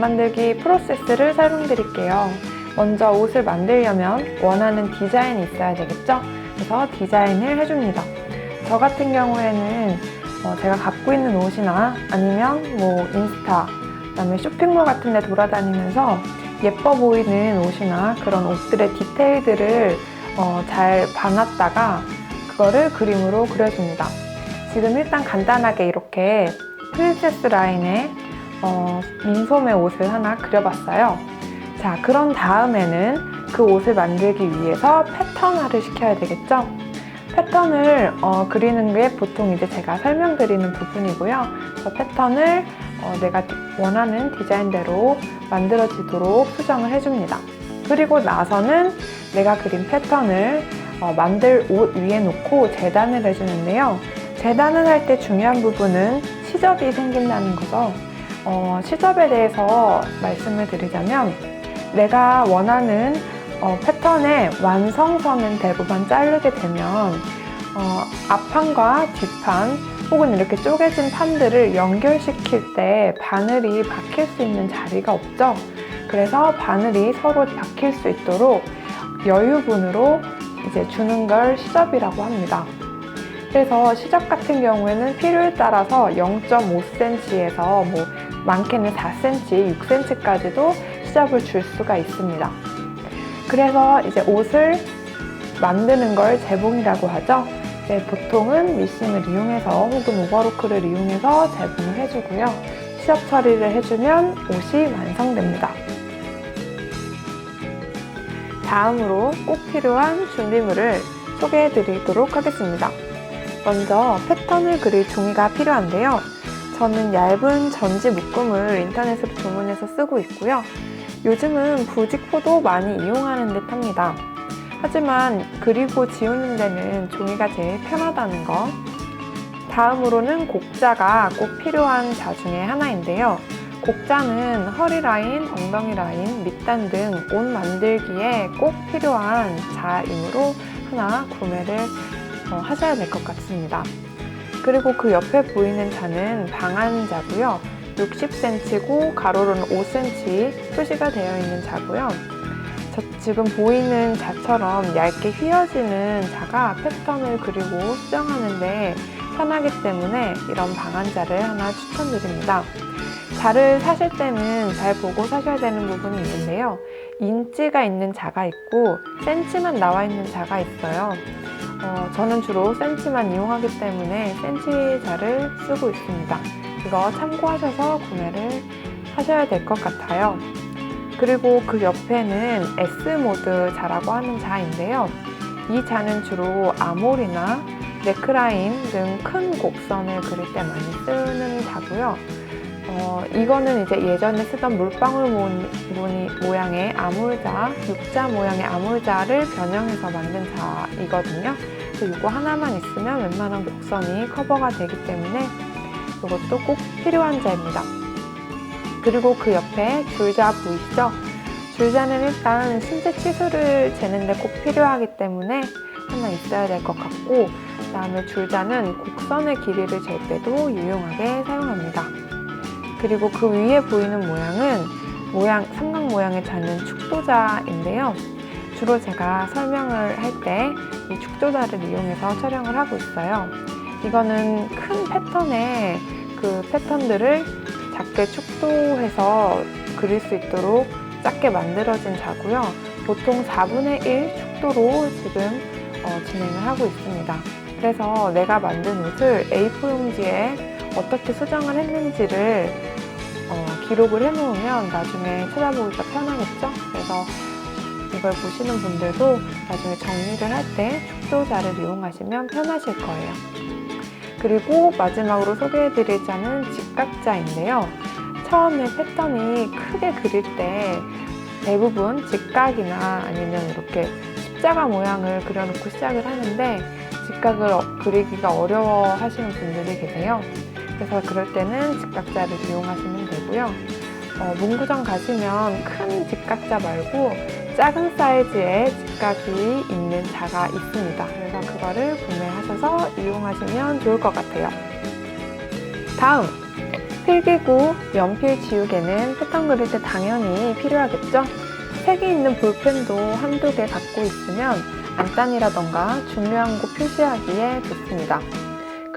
만들기 프로세스를 설명드릴게요. 먼저 옷을 만들려면 원하는 디자인이 있어야 되겠죠? 그래서 디자인을 해줍니다. 저 같은 경우에는 어, 제가 갖고 있는 옷이나 아니면 뭐 인스타, 그다음에 쇼핑몰 같은 데 돌아다니면서 예뻐 보이는 옷이나 그런 옷들의 디테일들을 어, 잘 봐놨다가 그거를 그림으로 그려줍니다. 지금 일단 간단하게 이렇게 프린세스 라인의 어, 민소매 옷을 하나 그려봤어요. 자, 그런 다음에는 그 옷을 만들기 위해서 패턴화를 시켜야 되겠죠? 패턴을 어, 그리는 게 보통 이제 제가 설명드리는 부분이고요. 그 패턴을 어, 내가 원하는 디자인대로 만들어지도록 수정을 해줍니다. 그리고 나서는 내가 그린 패턴을 어, 만들 옷 위에 놓고 재단을 해주는데요. 재단을 할 때 중요한 부분은 시접이 생긴다는 거죠. 어, 시접에 대해서 말씀을 드리자면 내가 원하는 어, 패턴의 완성선은 대부분 자르게 되면 어, 앞판과 뒷판 혹은 이렇게 쪼개진 판들을 연결시킬 때 바늘이 박힐 수 있는 자리가 없죠. 그래서 바늘이 서로 박힐 수 있도록 여유분으로 이제 주는 걸 시접이라고 합니다. 그래서 시접 같은 경우에는 필요에 따라서 0.5cm에서 뭐 많게는 4cm, 6cm까지도 시접을 줄 수가 있습니다. 그래서 이제 옷을 만드는 걸 재봉이라고 하죠. 네, 보통은 미싱을 이용해서 혹은 오버로크를 이용해서 재봉을 해주고요. 시접 처리를 해주면 옷이 완성됩니다. 다음으로 꼭 필요한 준비물을 소개해 드리도록 하겠습니다. 먼저 패턴을 그릴 종이가 필요한데요. 저는 얇은 전지 묶음을 인터넷으로 주문해서 쓰고 있고요. 요즘은 부직포도 많이 이용하는 듯 합니다. 하지만 그리고 지우는 데는 종이가 제일 편하다는 거. 다음으로는 곡자가 꼭 필요한 자 중에 하나인데요. 곡자는 허리 라인, 엉덩이 라인, 밑단 등 옷 만들기에 꼭 필요한 자이므로 하나 구매를 어, 하셔야 될 것 같습니다. 그리고 그 옆에 보이는 자는 방한자고요. 60cm고 가로로는 5cm 표시가 되어 있는 자고요. 저 지금 보이는 자처럼 얇게 휘어지는 자가 패턴을 그리고 수정하는데 편하기 때문에 이런 방한자를 하나 추천드립니다. 자를 사실 때는 잘 보고 사셔야 되는 부분이 있는데요. 인치가 있는 자가 있고 센치만 나와 있는 자가 있어요. 어, 저는 주로 센치만 이용하기 때문에 센치 자를 쓰고 있습니다. 이거 참고하셔서 구매를 하셔야 될 것 같아요. 그리고 그 옆에는 S모드 자라고 하는 자인데요. 이 자는 주로 아몰이나 네크라인 등 큰 곡선을 그릴 때 많이 쓰는 자고요. 어, 이거는 이제 예전에 쓰던 물방울 무늬 모양의 아몰자, 육자 모양의 아몰자를 변형해서 만든 자이거든요. 그래서 이거 하나만 있으면 웬만한 곡선이 커버가 되기 때문에 이것도 꼭 필요한 자입니다. 그리고 그 옆에 줄자 보이시죠? 줄자는 일단 신체 치수를 재는데 꼭 필요하기 때문에 하나 있어야 될 것 같고 그 다음에 줄자는 곡선의 길이를 잴 때도 유용하게 사용합니다. 그리고 그 위에 보이는 모양은 모양, 삼각 모양의 자는 축도자인데요. 주로 제가 설명을 할 때 이 축도자를 이용해서 촬영을 하고 있어요. 이거는 큰 패턴의 그 패턴들을 작게 축도해서 그릴 수 있도록 작게 만들어진 자고요. 보통 4분의 1 축도로 지금 어, 진행을 하고 있습니다. 그래서 내가 만든 옷을 A4 용지에 어떻게 수정을 했는지를 어, 기록을 해놓으면 나중에 찾아보기가 편하겠죠? 그래서 이걸 보시는 분들도 나중에 정리를 할 때 축도자를 이용하시면 편하실 거예요. 그리고 마지막으로 소개해드릴 자는 직각자인데요. 처음에 패턴이 크게 그릴 때 대부분 직각이나 아니면 이렇게 십자가 모양을 그려놓고 시작을 하는데 직각을 어- 그리기가 어려워 하시는 분들이 계세요. 그래서 그럴 때는 직각자를 이용하시면 되고요. 어, 문구점 가시면 큰 직각자 말고 작은 사이즈의 직각이 있는 자가 있습니다. 그래서 그거를 구매하셔서 이용하시면 좋을 것 같아요. 다음, 필기구, 연필 지우개는 패턴 그릴 때 당연히 필요하겠죠? 색이 있는 볼펜도 한두 개 갖고 있으면 안단이라던가 중요한 곳 표시하기에 좋습니다.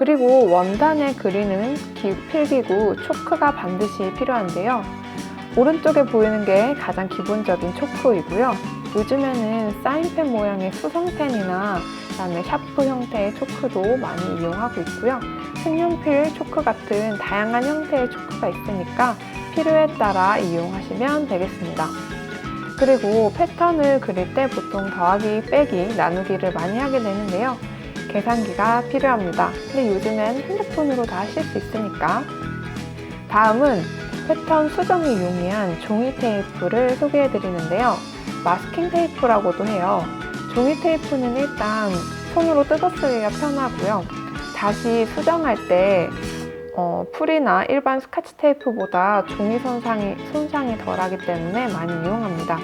그리고 원단에 그리는 기- 필기구 초크가 반드시 필요한데요. 오른쪽에 보이는 게 가장 기본적인 초크이고요. 요즘에는 사인펜 모양의 수성펜이나 그다음에 샤프 형태의 초크도 많이 이용하고 있고요. 색연필 초크 같은 다양한 형태의 초크가 있으니까 필요에 따라 이용하시면 되겠습니다. 그리고 패턴을 그릴 때 보통 더하기, 빼기, 나누기를 많이 하게 되는데요. 계산기가 필요합니다. 근데 요즘엔 핸드폰으로 다 하실 수 있으니까. 다음은 패턴 수정이 용이한 종이 테이프를 소개해 드리는데요. 마스킹 테이프라고도 해요. 종이 테이프는 일단 손으로 뜯어 쓰기가 편하고요. 다시 수정할 때 어, 풀이나 일반 스카치 테이프보다 종이 손상이, 손상이 덜하기 때문에 많이 이용합니다.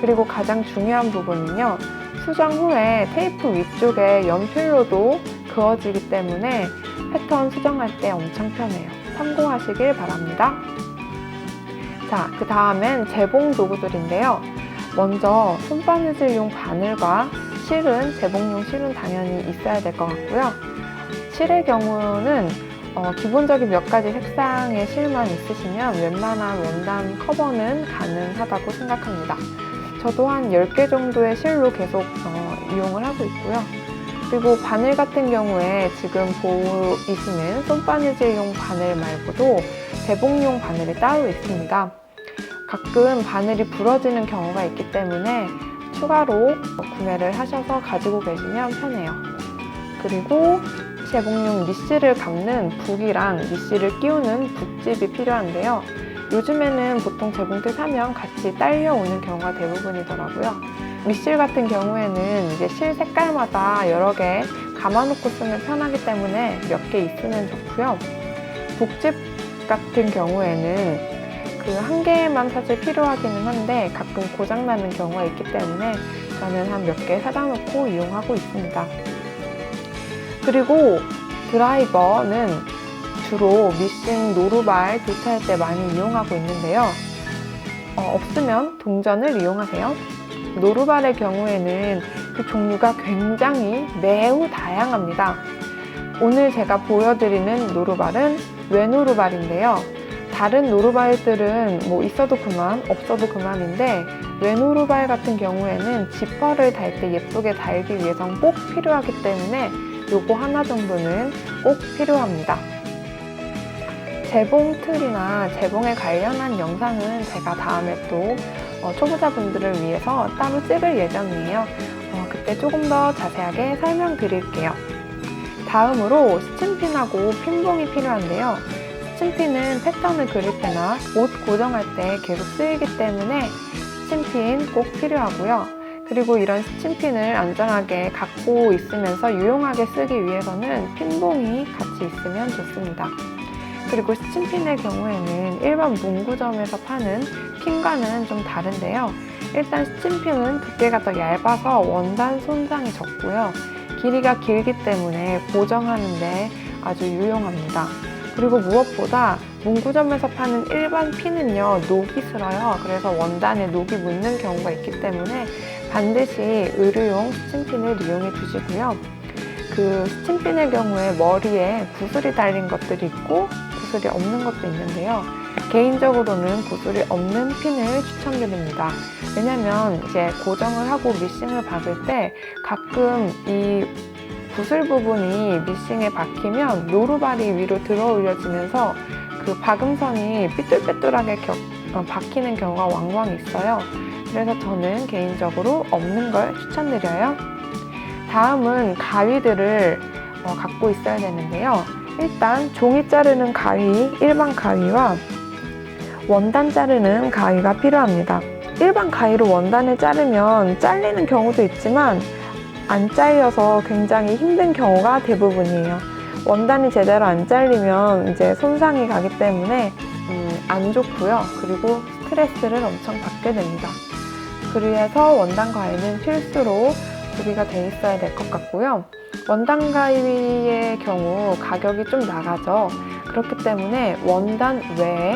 그리고 가장 중요한 부분은요. 수정 후에 테이프 위쪽에 연필로도 그어지기 때문에 패턴 수정할 때 엄청 편해요. 참고하시길 바랍니다. 자, 그 다음엔 재봉 도구들인데요. 먼저 손바느질용 바늘과 실은, 재봉용 실은 당연히 있어야 될 것 같고요. 실의 경우는 어, 기본적인 몇 가지 색상의 실만 있으시면 웬만한 원단 커버는 가능하다고 생각합니다. 저도 한 10개 정도의 실로 계속 어, 이용을 하고 있고요. 그리고 바늘 같은 경우에 지금 보이시는 손바느질용 바늘 말고도 재봉용 바늘이 따로 있습니다. 가끔 바늘이 부러지는 경우가 있기 때문에 추가로 구매를 하셔서 가지고 계시면 편해요. 그리고 재봉용 니실을 감는 북이랑 니실을 끼우는 북집이 필요한데요. 요즘에는 보통 재봉틀 사면 같이 딸려오는 경우가 대부분이더라고요. 미실 같은 경우에는 이제 실 색깔마다 여러 개 감아놓고 쓰면 편하기 때문에 몇 개 있으면 좋고요. 북집 같은 경우에는 그 한 개만 사실 필요하기는 한데 가끔 고장나는 경우가 있기 때문에 저는 한 몇 개 사다 놓고 이용하고 있습니다. 그리고 드라이버는 주로 미싱 노루발 교체할 때 많이 이용하고 있는데요. 어, 없으면 동전을 이용하세요. 노루발의 경우에는 그 종류가 굉장히 매우 다양합니다. 오늘 제가 보여드리는 노루발은 외노루발인데요. 다른 노루발들은 뭐 있어도 그만, 없어도 그만인데 외노루발 같은 경우에는 지퍼를 달 때 예쁘게 달기 위해선 꼭 필요하기 때문에 요거 하나 정도는 꼭 필요합니다. 재봉 틀이나 재봉에 관련한 영상은 제가 다음에 또 어, 초보자분들을 위해서 따로 찍을 예정이에요. 어, 그때 조금 더 자세하게 설명드릴게요. 다음으로 스친핀하고 핀봉이 필요한데요. 스친핀은 패턴을 그릴 때나 옷 고정할 때 계속 쓰이기 때문에 스친핀 꼭 필요하고요. 그리고 이런 스친핀을 안전하게 갖고 있으면서 유용하게 쓰기 위해서는 핀봉이 같이 있으면 좋습니다. 그리고 스친핀의 경우에는 일반 문구점에서 파는 핀과는 좀 다른데요. 일단 스친핀은 두께가 더 얇아서 원단 손상이 적고요. 길이가 길기 때문에 고정하는데 아주 유용합니다. 그리고 무엇보다 문구점에서 파는 일반 핀은요, 녹이 슬어요. 그래서 원단에 녹이 묻는 경우가 있기 때문에 반드시 의류용 스친핀을 이용해 주시고요. 그 스친핀의 경우에 머리에 구슬이 달린 것들이 있고 구슬이 없는 것도 있는데요. 개인적으로는 구슬이 없는 핀을 추천드립니다. 왜냐면 이제 고정을 하고 미싱을 박을 때 가끔 이 구슬 부분이 미싱에 박히면 노루발이 위로 들어 올려지면서 그 박음선이 삐뚤빼뚤하게 겨- 어, 박히는 경우가 왕왕 있어요. 그래서 저는 개인적으로 없는 걸 추천드려요. 다음은 가위들을 어, 갖고 있어야 되는데요. 일단 종이 자르는 가위, 일반 가위와 원단 자르는 가위가 필요합니다. 일반 가위로 원단을 자르면 잘리는 경우도 있지만 안 잘려서 굉장히 힘든 경우가 대부분이에요. 원단이 제대로 안 잘리면 이제 손상이 가기 때문에 음, 안 좋고요. 그리고 스트레스를 엄청 받게 됩니다. 그래서 원단 가위는 필수로 구비가 돼 있어야 될 것 같고요. 원단 가위의 경우 가격이 좀 나가죠. 그렇기 때문에 원단 외에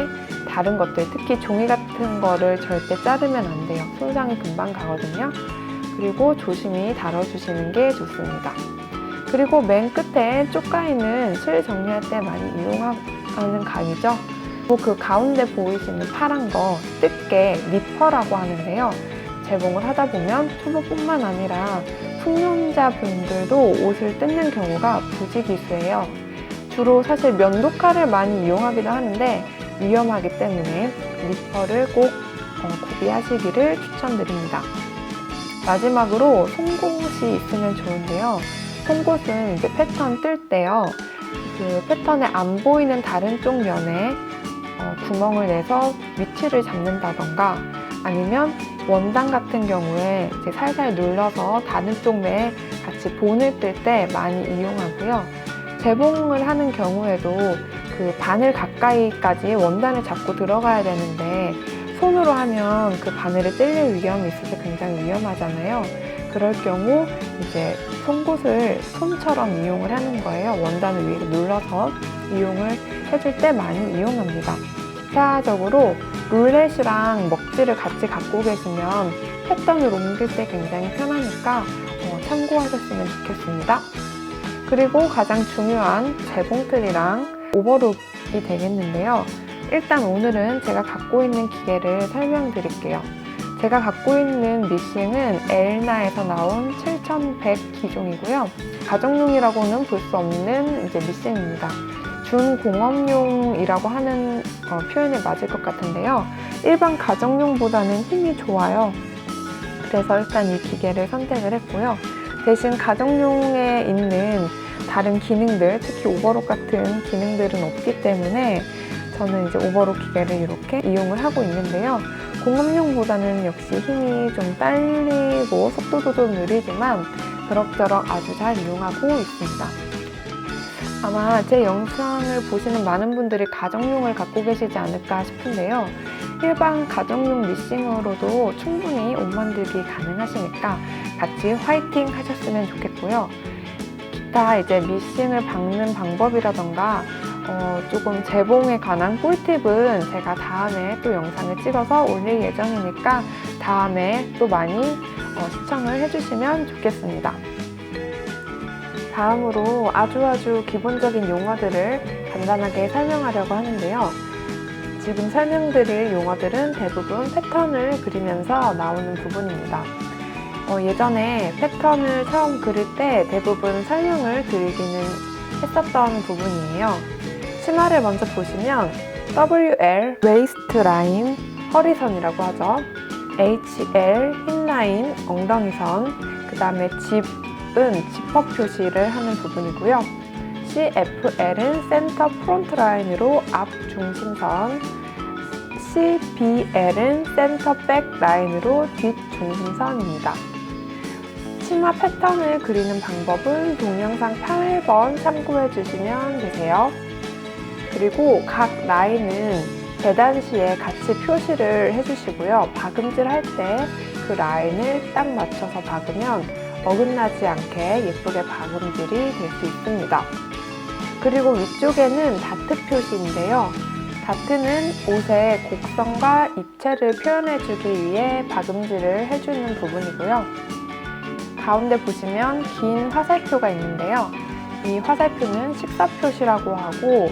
다른 것들, 특히 종이 같은 거를 절대 자르면 안 돼요. 손상이 금방 가거든요. 그리고 조심히 다뤄주시는 게 좋습니다. 그리고 맨 끝에 쪽가이는 실 정리할 때 많이 이용하는 가위죠. 그 가운데 보이시는 파란 거 뜯게 리퍼라고 하는데요. 재봉을 하다 보면 초보뿐만 아니라 숙련자분들도 옷을 뜯는 경우가 부지기수예요. 주로 사실 면도칼을 많이 이용하기도 하는데 위험하기 때문에 리퍼를 꼭 어, 구비하시기를 추천드립니다. 마지막으로 송곳이 있으면 좋은데요. 송곳은 이제 패턴 뜰 때요. 그 패턴에 안 보이는 다른 쪽 면에 어, 구멍을 내서 위치를 잡는다던가 아니면 원단 같은 경우에 살살 눌러서 다른 쪽 면에 같이 본을 뜰 때 많이 이용하고요. 재봉을 하는 경우에도 그 바늘 가까이까지 원단을 잡고 들어가야 되는데 손으로 하면 그 바늘에 찔릴 위험이 있어서 굉장히 위험하잖아요. 그럴 경우 이제 송곳을 손처럼 이용을 하는 거예요. 원단을 위에 눌러서 이용을 해줄 때 많이 이용합니다. 기타적으로 룰렛이랑 먹지를 같이 갖고 계시면 패턴을 옮길 때 굉장히 편하니까 어, 참고하셨으면 좋겠습니다. 그리고 가장 중요한 재봉틀이랑 오버룩이 되겠는데요. 일단 오늘은 제가 갖고 있는 기계를 설명드릴게요. 제가 갖고 있는 미싱은 엘나에서 나온 7100 기종이고요. 가정용이라고는 볼 수 없는 이제 미싱입니다. 준공업용이라고 하는 어, 표현이 맞을 것 같은데요. 일반 가정용보다는 힘이 좋아요. 그래서 일단 이 기계를 선택을 했고요. 대신 가정용에 있는 다른 기능들, 특히 오버록 같은 기능들은 없기 때문에 저는 이제 오버록 기계를 이렇게 이용을 하고 있는데요. 공업용보다는 역시 힘이 좀 딸리고 속도도 좀 느리지만 그럭저럭 아주 잘 이용하고 있습니다. 아마 제 영상을 보시는 많은 분들이 가정용을 갖고 계시지 않을까 싶은데요. 일반 가정용 미싱으로도 충분히 옷 만들기 가능하시니까 같이 화이팅 하셨으면 좋겠고요. 기타 이제 미싱을 박는 방법이라던가 어, 조금 재봉에 관한 꿀팁은 제가 다음에 또 영상을 찍어서 올릴 예정이니까 다음에 또 많이 어, 시청을 해주시면 좋겠습니다. 다음으로 아주 아주 기본적인 용어들을 간단하게 설명하려고 하는데요. 지금 설명드릴 용어들은 대부분 패턴을 그리면서 나오는 부분입니다. 어, 예전에 패턴을 처음 그릴 때 대부분 설명을 드리기는 했었던 부분이에요. 치마를 먼저 보시면 WL 웨이스트 라인 허리선이라고 하죠. HL 힙 라인 엉덩이선, 그 다음에 집 은 지퍼 표시를 하는 부분이고요. CFL은 센터 프론트 라인으로 앞 중심선, CBL은 센터 백 라인으로 뒷 중심선입니다. 치마 패턴을 그리는 방법은 동영상 8번 참고해 주시면 되세요. 그리고 각 라인은 계단 시에 같이 표시를 해주시고요. 박음질 할 때 그 라인을 딱 맞춰서 박으면 어긋나지 않게 예쁘게 박음질이 될 수 있습니다. 그리고 위쪽에는 다트 표시인데요. 다트는 옷의 곡선과 입체를 표현해주기 위해 박음질을 해주는 부분이고요. 가운데 보시면 긴 화살표가 있는데요. 이 화살표는 식사 표시라고 하고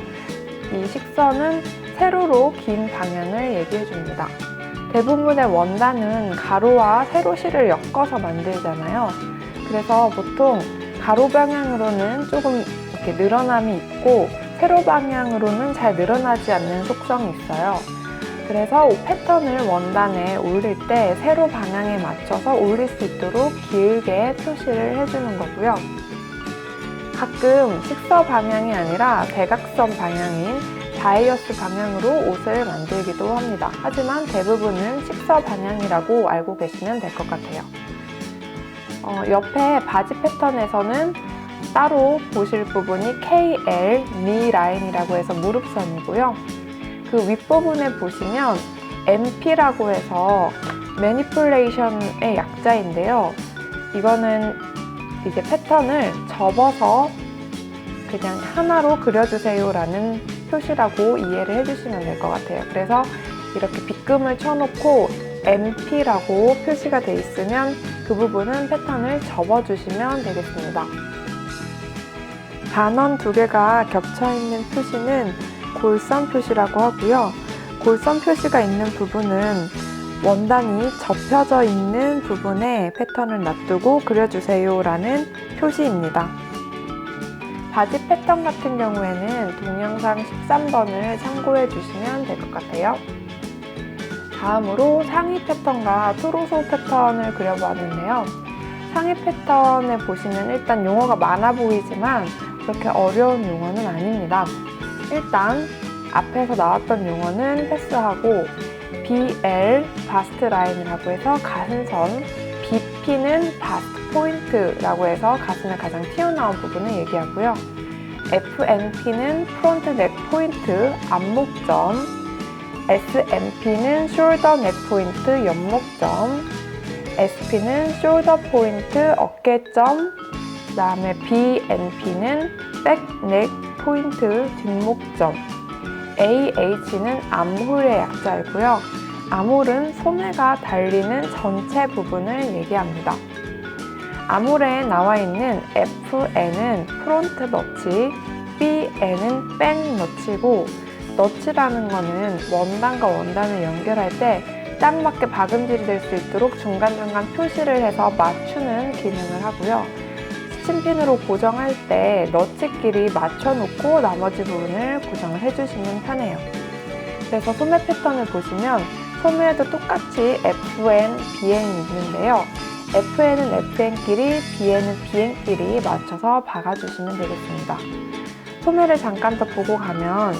이 식선은 세로로 긴 방향을 얘기해 줍니다. 대부분의 원단은 가로와 세로실을 엮어서 만들잖아요. 그래서 보통 가로 방향으로는 조금 이렇게 늘어남이 있고 세로 방향으로는 잘 늘어나지 않는 속성이 있어요. 그래서 패턴을 원단에 올릴 때 세로 방향에 맞춰서 올릴 수 있도록 길게 표시를 해주는 거고요. 가끔 식서 방향이 아니라 대각선 방향인 바이어스 방향으로 옷을 만들기도 합니다. 하지만 대부분은 식서 방향이라고 알고 계시면 될 것 같아요. 어, 옆에 바지 패턴에서는 따로 보실 부분이 KL 미 라인이라고 해서 무릎선이고요. 그 윗부분에 보시면 MP라고 해서 매니플레이션의 약자인데요. 이거는 이제 패턴을 접어서 그냥 하나로 그려주세요라는 표시라고 이해를 해주시면 될 것 같아요. 그래서 이렇게 빗금을 쳐놓고 MP라고 표시가 돼 있으면 그 부분은 패턴을 접어주시면 되겠습니다. 단원 두 개가 겹쳐 있는 표시는 골선 표시라고 하고요. 골선 표시가 있는 부분은 원단이 접혀져 있는 부분에 패턴을 놔두고 그려주세요 라는 표시입니다. 바지 패턴 같은 경우에는 동영상 13번을 참고해 주시면 될 것 같아요. 다음으로 상의 패턴과 트로소 패턴을 그려보았는데요. 상의 패턴을 보시면 일단 용어가 많아 보이지만 그렇게 어려운 용어는 아닙니다. 일단 앞에서 나왔던 용어는 패스하고 BL 바스트 라인이라고 해서 가슴선, BP는 바스트 포인트라고 해서 가슴에 가장 튀어나온 부분을 얘기하고요. FNP는 프론트 넥 포인트, 앞목점, SMP는 숄더 넥 포인트, 옆목점, SP는 숄더 포인트, 어깨점, 그 다음에 BNP는 백넥 포인트, 뒷목점, AH는 암홀의 약자이고요. 암홀은 소매가 달리는 전체 부분을 얘기합니다. 암홀에 나와 있는 FN은 프론트 너치, BN은 백 너치고 너치라는 거는 원단과 원단을 연결할 때 딱 맞게 박음질이 될 수 있도록 중간중간 표시를 해서 맞추는 기능을 하고요. 스친핀으로 고정할 때 너치끼리 맞춰놓고 나머지 부분을 고정을 해주시면 편해요. 그래서 소매 패턴을 보시면 소매에도 똑같이 FN, BN이 있는데요. FN은 FN끼리, BN은 BN끼리 맞춰서 박아주시면 되겠습니다. 소매를 잠깐 더 보고 가면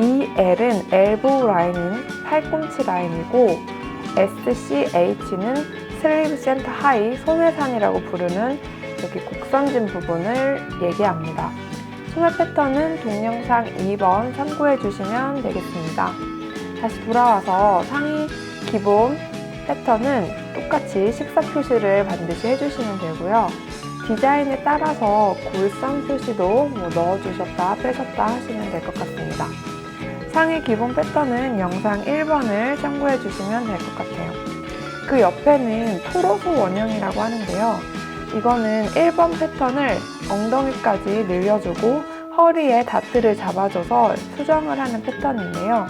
이 L은 엘보우 라인인 팔꿈치 라인이고 SCH는 슬리브 센터 하이 소매산이라고 부르는 여기 곡선진 부분을 얘기합니다. 소매 패턴은 동영상 2번 참고해 주시면 되겠습니다. 다시 돌아와서 상의 기본 패턴은 똑같이 식사 표시를 반드시 해주시면 되고요. 디자인에 따라서 골선 표시도 뭐 넣어주셨다 빼셨다 하시면 될 것 같습니다. 상의 기본 패턴은 영상 1번을 참고해 주시면 될 것 같아요. 그 옆에는 토로소 원형이라고 하는데요. 이거는 1번 패턴을 엉덩이까지 늘려주고 허리에 다트를 잡아줘서 수정을 하는 패턴인데요.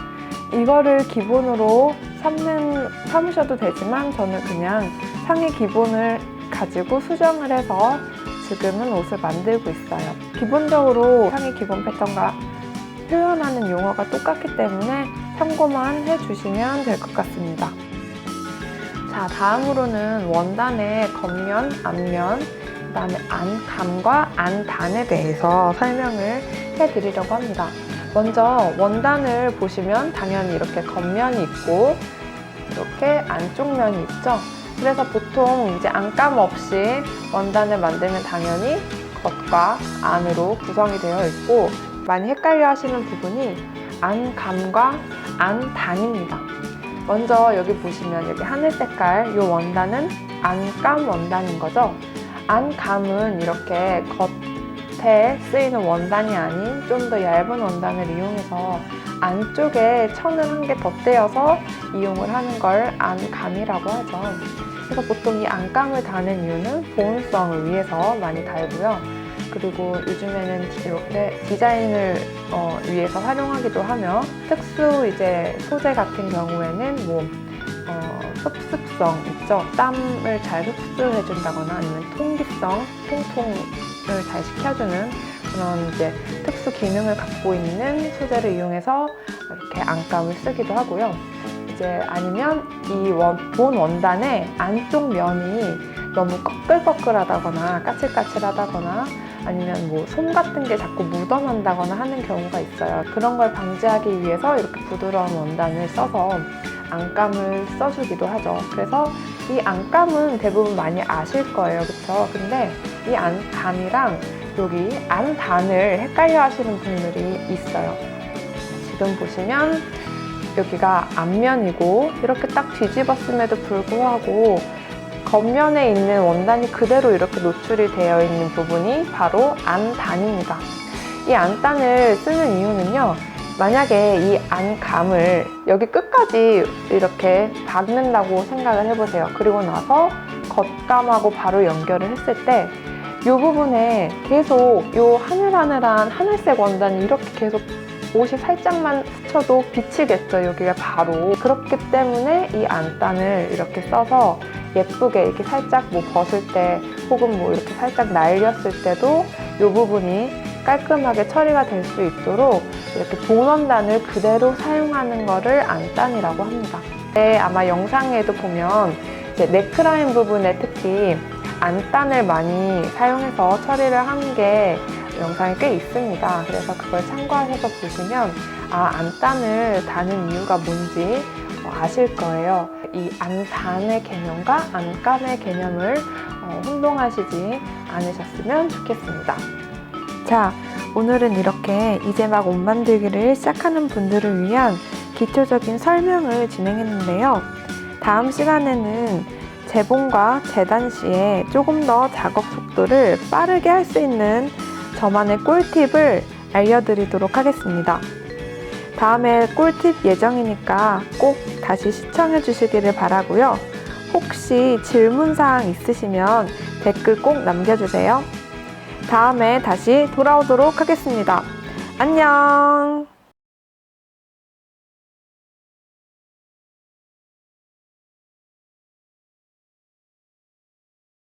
이거를 기본으로 삼는, 삼으셔도 되지만 저는 그냥 상의 기본을 가지고 수정을 해서 지금은 옷을 만들고 있어요. 기본적으로 상의 기본 패턴과 표현하는 용어가 똑같기 때문에 참고만 해주시면 될 것 같습니다. 자, 다음으로는 원단의 겉면, 앞면, 그 다음에 안감과 안단에 대해서 설명을 해드리려고 합니다. 먼저 원단을 보시면 당연히 이렇게 겉면이 있고 이렇게 안쪽 면이 있죠. 그래서 보통 이제 안감 없이 원단을 만들면 당연히 겉과 안으로 구성이 되어 있고 많이 헷갈려 하시는 부분이 안감과 안단입니다. 먼저 여기 보시면 여기 하늘 색깔 이 원단은 안감 원단인 거죠. 안감은 이렇게 겉에 쓰이는 원단이 아닌 좀 더 얇은 원단을 이용해서 안쪽에 천을 한 개 덧대어서 이용을 하는 걸 안감이라고 하죠. 그래서 보통 이 안감을 다는 이유는 보온성을 위해서 많이 달고요. 그리고 요즘에는 이렇게 디자인을 어, 위해서 활용하기도 하며 특수 이제 소재 같은 경우에는 뭐 어, 흡습성 있죠. 땀을 잘 흡수해 준다거나 아니면 통기성, 통통을 잘 시켜주는 그런 이제 특수 기능을 갖고 있는 소재를 이용해서 이렇게 안감을 쓰기도 하고요. 이제 아니면 이 원, 본 원단의 안쪽 면이 너무 꺼끌꺼끌하다거나 까칠까칠하다거나 아니면 뭐 솜 같은 게 자꾸 묻어난다거나 하는 경우가 있어요. 그런 걸 방지하기 위해서 이렇게 부드러운 원단을 써서 안감을 써주기도 하죠. 그래서 이 안감은 대부분 많이 아실 거예요. 그쵸? 근데 이 안감이랑 여기 안단을 헷갈려 하시는 분들이 있어요. 지금 보시면 여기가 앞면이고 이렇게 딱 뒤집었음에도 불구하고 겉면에 있는 원단이 그대로 이렇게 노출이 되어 있는 부분이 바로 안단입니다. 이 안단을 쓰는 이유는요. 만약에 이 안감을 여기 끝까지 이렇게 박는다고 생각을 해보세요. 그리고 나서 겉감하고 바로 연결을 했을 때 이 부분에 계속 이 하늘하늘한 하늘색 원단이 이렇게 계속 옷이 살짝만 스쳐도 비치겠죠. 여기가 바로. 그렇기 때문에 이 안단을 이렇게 써서 예쁘게 이렇게 살짝 뭐 벗을 때 혹은 뭐 이렇게 살짝 날렸을 때도 이 부분이 깔끔하게 처리가 될 수 있도록 이렇게 본원단을 그대로 사용하는 거를 안단이라고 합니다. 네, 아마 영상에도 보면 이제 네크라인 부분에 특히 안단을 많이 사용해서 처리를 한 게 영상이 꽤 있습니다. 그래서 그걸 참고하셔서 보시면 아 안단을 다는 이유가 뭔지 어, 아실 거예요. 이 안단의 개념과 안감의 개념을 어, 혼동하시지 않으셨으면 좋겠습니다. 자, 오늘은 이렇게 이제 막 옷 만들기를 시작하는 분들을 위한 기초적인 설명을 진행했는데요. 다음 시간에는 재봉과 재단 시에 조금 더 작업 속도를 빠르게 할 수 있는 저만의 꿀팁을 알려드리도록 하겠습니다. 다음에 꿀팁 예정이니까 꼭 다시 시청해 주시기를 바라고요. 혹시 질문사항 있으시면 댓글 꼭 남겨주세요. 다음에 다시 돌아오도록 하겠습니다. 안녕!